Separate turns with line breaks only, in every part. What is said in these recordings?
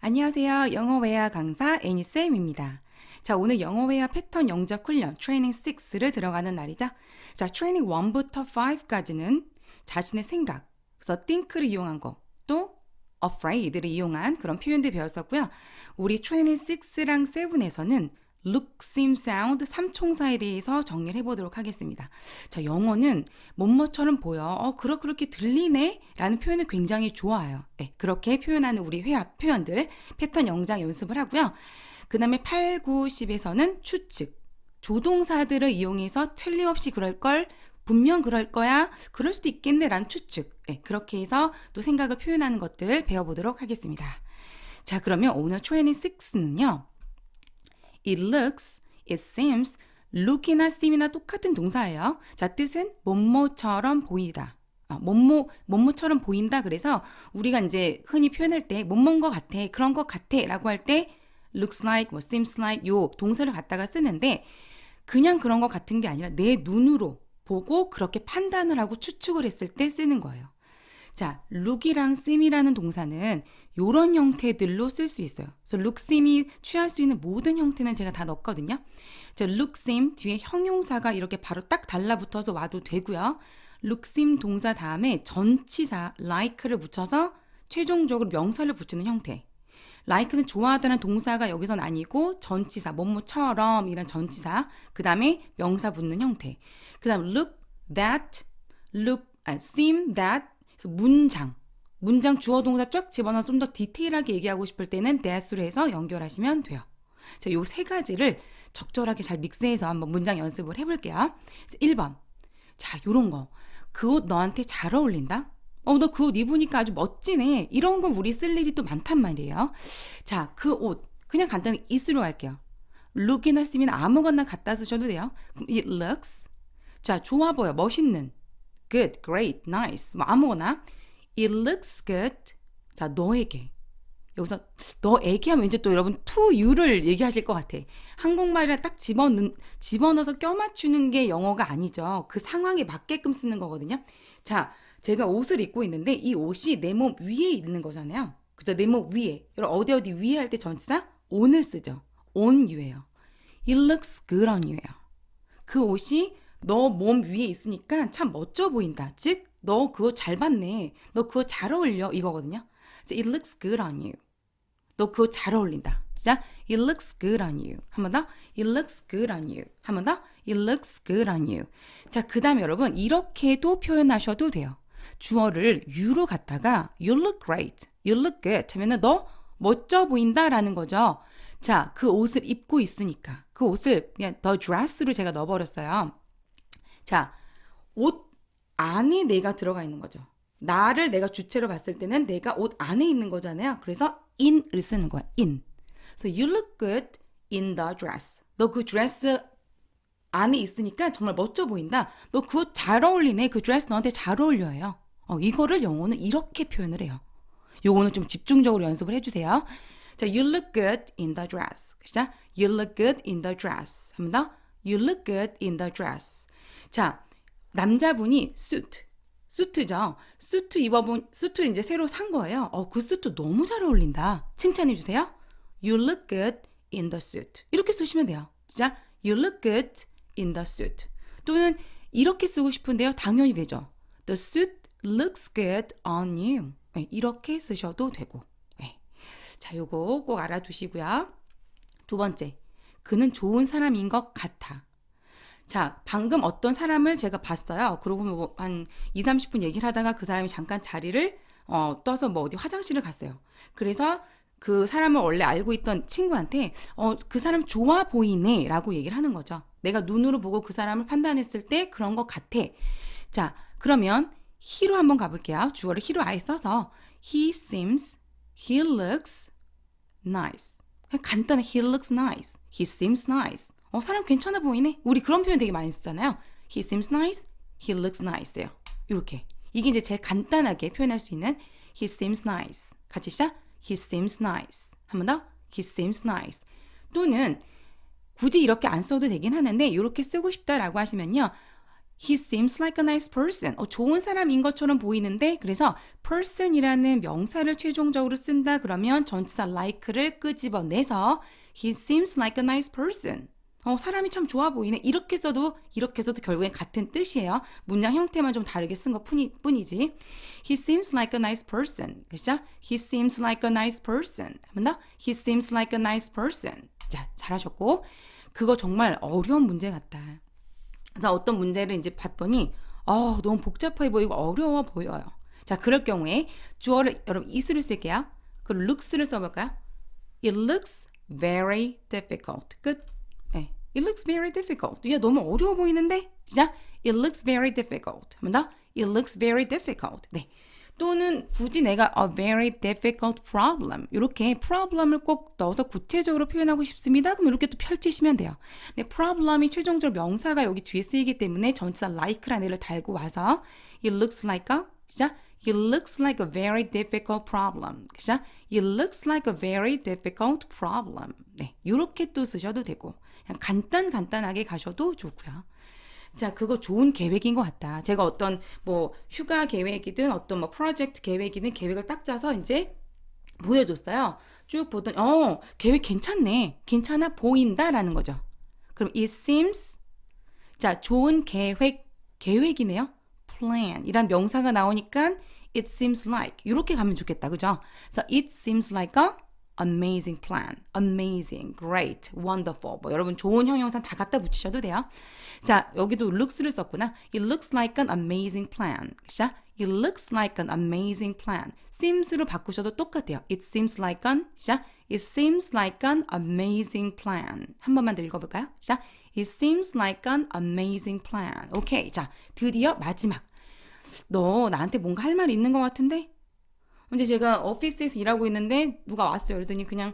안녕하세요. 영어회화 강사 애니쌤입니다. 자, 오늘 영어회화 패턴 영접 훈련 트레이닝 6를 들어가는 날이죠. 자, 트레이닝 1부터 5까지는 자신의 생각, 그래서 think를 이용한 거, 또 afraid를 이용한 그런 표현들 배웠었고요. 우리 트레이닝 6랑 7에서는 seem, sound 삼총사에 대해서 정리를 해보도록 하겠습니다. 자, 영어는 뭐뭐처럼 보여. 어, 그렇, 그렇게 들리네? 라는 표현을 굉장히 좋아해요. 네, 그렇게 표현하는 우리 회화 표현들, 패턴 영장 연습을 하고요. 그 다음에 8, 9, 10에서는 추측. 조동사들을 이용해서 틀림없이 그럴 걸, 분명 그럴 거야, 그럴 수도 있겠네, 라는 추측. 네, 그렇게 해서 또 생각을 표현하는 것들 배워보도록 하겠습니다. 자, 그러면 오늘 트레이닝 6는요. It looks, it seems, look이나 seem이나 똑같은 동사예요. 자, 뜻은 뭐뭐처럼 보이다. 아, 뭐뭐, 뭐뭐처럼 보인다. 그래서 우리가 이제 흔히 표현할 때 뭐뭐인 것 같아, 그런 것 같아 라고 할 때 looks like, 뭐 seems like 요 동사를 갖다가 쓰는데 그냥 그런 것 같은 게 아니라 내 눈으로 보고 그렇게 판단을 하고 추측을 했을 때 쓰는 거예요. 자, look이랑 seem이라는 동사는 요런 형태들로 쓸 수 있어요. 그래서 look, seem이 취할 수 있는 모든 형태는 제가 다 넣었거든요. 자, look, seem 뒤에 형용사가 이렇게 바로 딱 달라붙어서 와도 되고요. look, seem 동사 다음에 전치사 like를 붙여서 최종적으로 명사를 붙이는 형태. like는 좋아하다는 동사가 여기선 아니고 전치사 뭐뭐처럼 이런 전치사 그 다음에 명사 붙는 형태 그 다음 look that look 아, seem that 문장 문장 주어 동사 쫙 집어넣어 좀 더 디테일하게 얘기하고 싶을 때는 that으로 해서 연결하시면 돼요 자, 요 세 가지를 적절하게 잘 믹스해서 한번 문장 연습을 해볼게요 자, 1번 자 요런 거 그 옷 너한테 잘 어울린다 어, 너 그 옷 입으니까 아주 멋지네. 이런 건 우리 쓸 일이 또 많단 말이에요. 자, 그 옷. 그냥 간단히 it으로 할게요. look이나 seem이나 아무거나 갖다 쓰셔도 돼요. it looks. 자, 좋아 보여. 멋있는. Good, great, nice. 뭐 아무거나. it looks good. 자, 너에게. 여기서 너에게 하면 왠지 또 여러분 to you를 얘기하실 것 같아. 한국말이랑 딱 집어넣, 집어넣어서 껴맞추는 게 영어가 아니죠. 그 상황에 맞게끔 쓰는 거거든요. 자, 제가 옷을 입고 있는데 이 옷이 내 몸 위에 있는 거잖아요. 그죠? 내 몸 위에. 여러분 어디 어디 위에 할 때 전치사 on을 쓰죠. on you예요. It looks good on you예요. 그 옷이 너 몸 위에 있으니까 참 멋져 보인다. 즉, 너 그거 잘 봤네. 너 그거 잘 어울려. 이거거든요. It looks good on you. 너 그거 잘 어울린다. 진짜 It looks good on you. 한 번 더. It looks good on you. 한 번 더. It looks good on you. 자, 그 다음에 여러분 이렇게도 표현하셔도 돼요. 주어를 you로 갖다가 you look great, you look good 하면은 너 멋져 보인다라는 거죠. 자, 그 옷을 입고 있으니까 그 옷을 그냥 the dress로 제가 넣어버렸어요. 자, 옷 안에 내가 들어가 있는 거죠. 나를 내가 주체로 봤을 때는 내가 옷 안에 있는 거잖아요. 그래서 in을 쓰는 거야. in. So you look good in the dress. 너 그 드레스 안에 있으니까 정말 멋져 보인다. 너 그거 잘 어울리네. 그 드레스 너한테 잘 어울려요. 어, 이거를 영어는 이렇게 표현을 해요. 요거는 좀 집중적으로 연습을 해주세요. 자, you look good in the dress. 그죠? You look good in the dress. 한 번 더. You look good in the dress. 자, 남자분이 suit. 수트죠. 수트 입어본, 수트 이제 새로 산 거예요. 어, 그 수트 너무 잘 어울린다. 칭찬해 주세요. You look good in the suit. 이렇게 쓰시면 돼요. 진짜 You look good in the suit. 또는 이렇게 쓰고 싶은데요. 당연히 되죠. The suit looks good on you. 네, 이렇게 쓰셔도 되고. 네. 자, 요거 꼭 알아두시고요. 두 번째. 그는 좋은 사람인 것 같아. 자, 방금 어떤 사람을 제가 봤어요. 그러고 뭐 한 2, 30분 얘기를 하다가 그 사람이 잠깐 자리를 어, 떠서 뭐 어디 화장실을 갔어요. 그래서 그 사람을 원래 알고 있던 친구한테 어, 그 사람 좋아 보이네 라고 얘기를 하는 거죠. 내가 눈으로 보고 그 사람을 판단했을 때 그런 것 같아. 자, 그러면 he로 한번 가볼게요. 주어를 he로 아예 써서 he seems, he looks nice. 간단한 he looks nice, he seems nice. 어, 사람 괜찮아 보이네. 우리 그런 표현 되게 많이 쓰잖아요. He seems nice, he looks nice예요. 이렇게. 이게 이제 제일 간단하게 표현할 수 있는 he seems nice. 같이 시작. He seems nice. 한 번 더. He seems nice. 또는 굳이 이렇게 안 써도 되긴 하는데 이렇게 쓰고 싶다라고 하시면요. He seems like a nice person. 어, 좋은 사람인 것처럼 보이는데 그래서 person이라는 명사를 최종적으로 쓴다 그러면 전치사 like를 끄집어내서 He seems like a nice person. 어, 사람이 참 좋아 보이네. 이렇게 써도 이렇게 써도 결국엔 같은 뜻이에요. 문장 형태만 좀 다르게 쓴 것 뿐이지. He seems like a nice person. 그죠? He seems like a nice person. 한번 더. He seems like a nice person. 자, 잘하셨고. 그거 정말 어려운 문제 같다. 그래서 어떤 문제를 이제 봤더니 어, 너무 복잡해 보이고 어려워 보여요. 자, 그럴 경우에 주어를 여러분 is를 쓸게요. 그리고 looks를 써볼까요? It looks very difficult. 끝. 네. It looks very difficult. 야, 너무 어려워 보이는데? 진짜? It looks very difficult. 한번 더. It looks very difficult. 네. 또는 굳이 내가 a very difficult problem 이렇게 problem을 꼭 넣어서 구체적으로 표현하고 싶습니다. 그럼 이렇게 또 펼치시면 돼요. 네, problem이 최종적으로 명사가 여기 뒤에 쓰이기 때문에 전치사 like라는 애를 달고 와서 it looks like a 시작 It looks like a very difficult problem. 그죠? It looks like a very difficult problem. 네, 이렇게 또 쓰셔도 되고 그냥 간단 간단하게 가셔도 좋고요. 자, 그거 좋은 계획인 것 같다. 제가 어떤 뭐 휴가 계획이든 어떤 뭐 프로젝트 계획이든 계획을 딱 짜서 이제 보여줬어요. 쭉 보더니 어 계획 괜찮네, 괜찮아 보인다라는 거죠. 그럼 it seems 자 좋은 계획 계획이네요. plan 이란 명사가 나오니까 it seems like 이렇게 가면 좋겠다, 그죠? 그래서 it seems like a amazing plan, amazing, great, wonderful. 뭐 여러분 좋은 형용사 다 갖다 붙이셔도 돼요. 자 여기도 looks를 썼구나. It looks like an amazing plan. 그죠? It looks like an amazing plan. seems로 바꾸셔도 똑같아요. It seems like an, 시작. It seems like an amazing plan. 한 번만 더 읽어볼까요? 시작. It seems like an amazing plan. 오케이. 자, 드디어 마지막. 너 나한테 뭔가 할 말이 있는 것 같은데? 근데 제가 오피스에서 일하고 있는데 누가 왔어요. 그러더니 그냥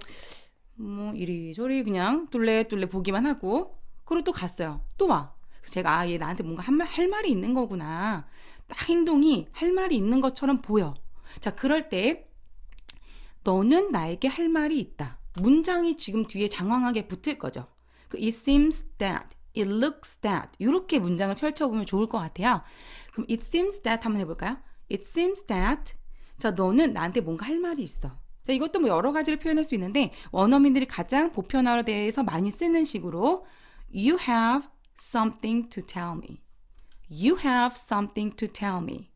뭐 이리저리 그냥 뚫레뚫레 보기만 하고 그리고 또 갔어요. 또 와. 제가 아, 얘 나한테 뭔가 할, 말, 할 말이 있는 거구나. 딱 행동이 할 말이 있는 것처럼 보여. 자, 그럴 때 너는 나에게 할 말이 있다. 문장이 지금 뒤에 장황하게 붙을 거죠. 그 it seems that, it looks that 이렇게 문장을 펼쳐보면 좋을 것 같아요. 그럼 it seems that 한번 해볼까요? It seems that 자 너는 나한테 뭔가 할 말이 있어. 자 이것도 뭐 여러 가지를 표현할 수 있는데 원어민들이 가장 보편화로 대해서 많이 쓰는 식으로 You have something to tell me. You have something to tell me.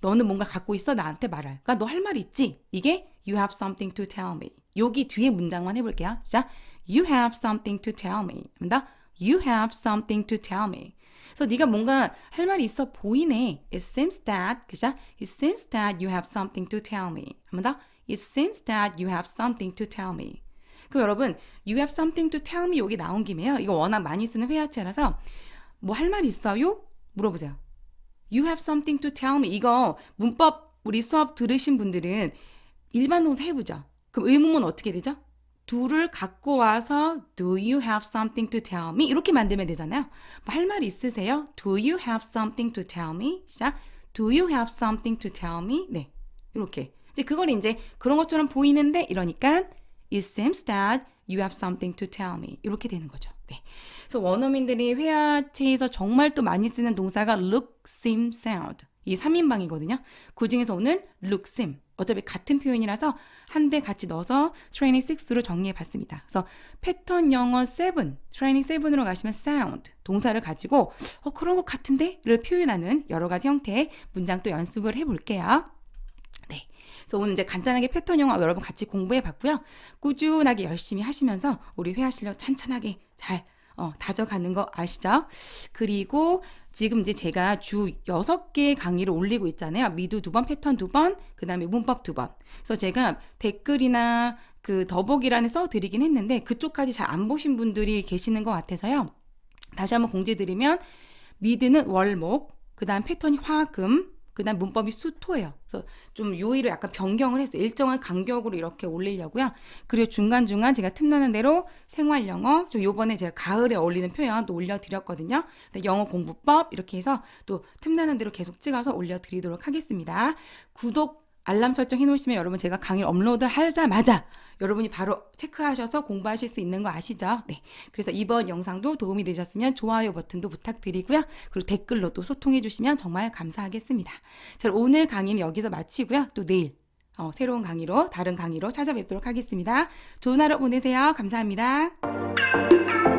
너는 뭔가 갖고 있어 나한테 말할. 그러니까 너 할 말 있지? 이게 you have something to tell me. 여기 뒤에 문장만 해볼게요. 자, you have something to tell me. 입니다. You have something to tell me. 그래서 네가 뭔가 할 말이 있어 보이네. It seems that, 그죠? It seems that you have something to tell me. 한 번 더. It seems that you have something to tell me. 그 여러분, you have something to tell me 여기 나온 김에요. 이거 워낙 많이 쓰는 회화체라서 뭐 할 말 있어요? 물어보세요. You have something to tell me. 이거 문법 우리 수업 들으신 분들은 일반 동사 해보죠. 그럼 의문문 어떻게 되죠? Do를 갖고 와서 do you have something to tell me 이렇게 만들면 되잖아요. 뭐 할말 있으세요? Do you have something to tell me? 시작. Do you have something to tell me? 네, 이렇게. 이제 그걸 이제 그런 것처럼 보이는데 이러니까 it seems that you have something to tell me 이렇게 되는 거죠. 네. 그래서 원어민들이 회화체에서 정말 또 많이 쓰는 동사가 look, seem, sound 이 3인방이거든요. 그 중에서 오늘 look, seem 어차피 같은 표현이라서 한 대 같이 넣어서 트레이닝 6로 정리해 봤습니다. 그래서 패턴 영어 7, 트레이닝 7으로 가시면 sound, 동사를 가지고 어 그런 것 같은데 를 표현하는 여러 가지 형태의 문장 또 연습을 해 볼게요. 네. 그래서 오늘 이제 간단하게 패턴 영어 여러분 같이 공부해 봤고요. 꾸준하게 열심히 하시면서 우리 회화 실력 찬찬하게 잘 어, 다져가는 거 아시죠? 그리고 지금 이제 제가 주 6개 강의를 올리고 있잖아요. 미두 두 번, 패턴 두 번, 그 다음에 문법 두 번. 그래서 제가 댓글이나 그 더보기란에 써드리긴 했는데 그쪽까지 잘 안 보신 분들이 계시는 것 같아서요. 다시 한번 공지드리면 미드는 월목, 그 다음 패턴이 화금, 그 다음 문법이 수토예요. 그래서 좀 요일을 약간 변경을 해서 일정한 간격으로 이렇게 올리려고요. 그리고 중간중간 제가 틈나는 대로 생활 영어, 저 요번에 제가 가을에 어울리는 표현 또 올려드렸거든요. 영어 공부법 이렇게 해서 또 틈나는 대로 계속 찍어서 올려드리도록 하겠습니다. 구독, 알람 설정 해놓으시면 여러분 제가 강의를 업로드 하자마자 여러분이 바로 체크하셔서 공부하실 수 있는 거 아시죠? 네. 그래서 이번 영상도 도움이 되셨으면 좋아요 버튼도 부탁드리고요. 그리고 댓글로 또 소통해 주시면 정말 감사하겠습니다. 자, 오늘 강의는 여기서 마치고요. 또 내일 어, 새로운 강의로 다른 강의로 찾아뵙도록 하겠습니다. 좋은 하루 보내세요. 감사합니다.